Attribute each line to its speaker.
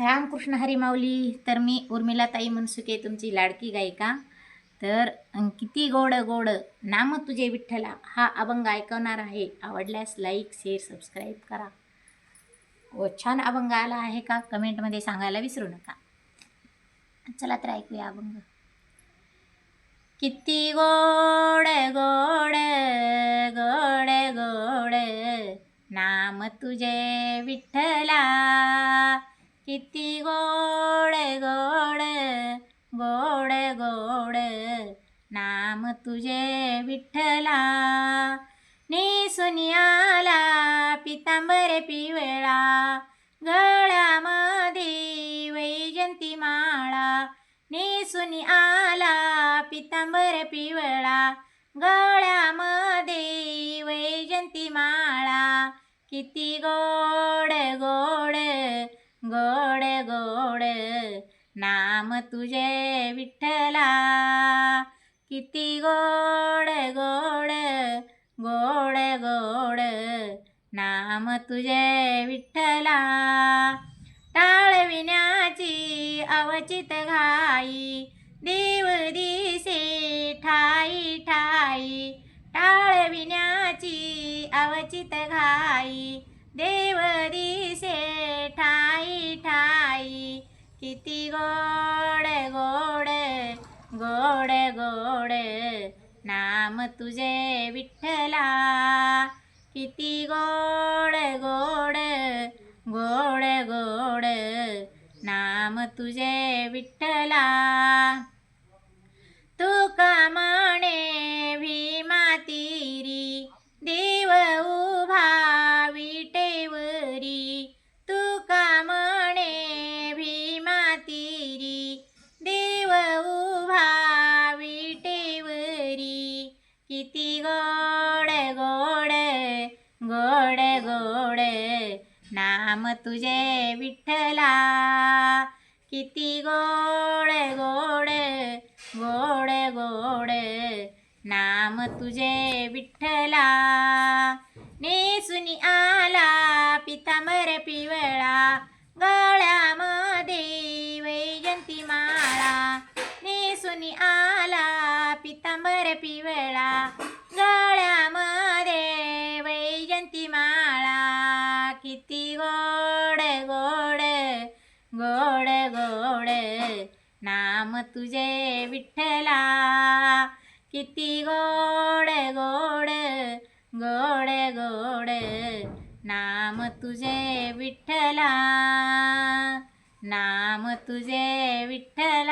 Speaker 1: रामकृष्ण हरी माऊली तर मी उर्मिलाताई मनसुके तुमची लाडकी गायिका. तर किती गोड गोड नाम तुझे विठ्ठला हा अभंग ऐकवणार आहे. आवडल्यास लाईक शेअर सबस्क्राईब करा. व छान अभंग आला आहे का? कमेंटमध्ये सांगायला विसरू नका. चला तर ऐकूया अभंग. किती गोड गोड गोड गोड नाम तुझे विठ्ठला. किती गोड गोड गोड गोड. नाम तुझे विठ्ठला. नेसून आला पितांबर पिवळा. गळ्यामध्ये वैजंती माळा. नेसून आला पितांबर पिवळा. गळ्यामध्ये वैजंती माळा. किती गोड गोड गोड गोड नाम तुझे विठ्ठला. किती गोड गोड गोड गोड नाम तुझे विठ्ठला. टाळविण्याची अवचित घाई देव दिसे ठाई ठाई. किती गोडे गोड गोड गोड नाम तुझे विठ्ठला किती गोडे गोड गोडे गोड नाम तुझे विठ्ठला तुका म्हणे नाम तुझे विठ्ठला. किती गोड गोड गोड गोड. नाम तुझे विठ्ठला. नेसुनी आला पितांबर पिवळा. गळ्यामध्ये वैजंती माळा. नेसुनी आला पितांबर पिवळा. गळ्यामध्ये वैजंती माळा. किती गोड गोड नाम तुझे विठ्ठला. किती गोड गोड गोड गोड नाम तुझे विठ्ठला. नाम तुझे विठ्ठला.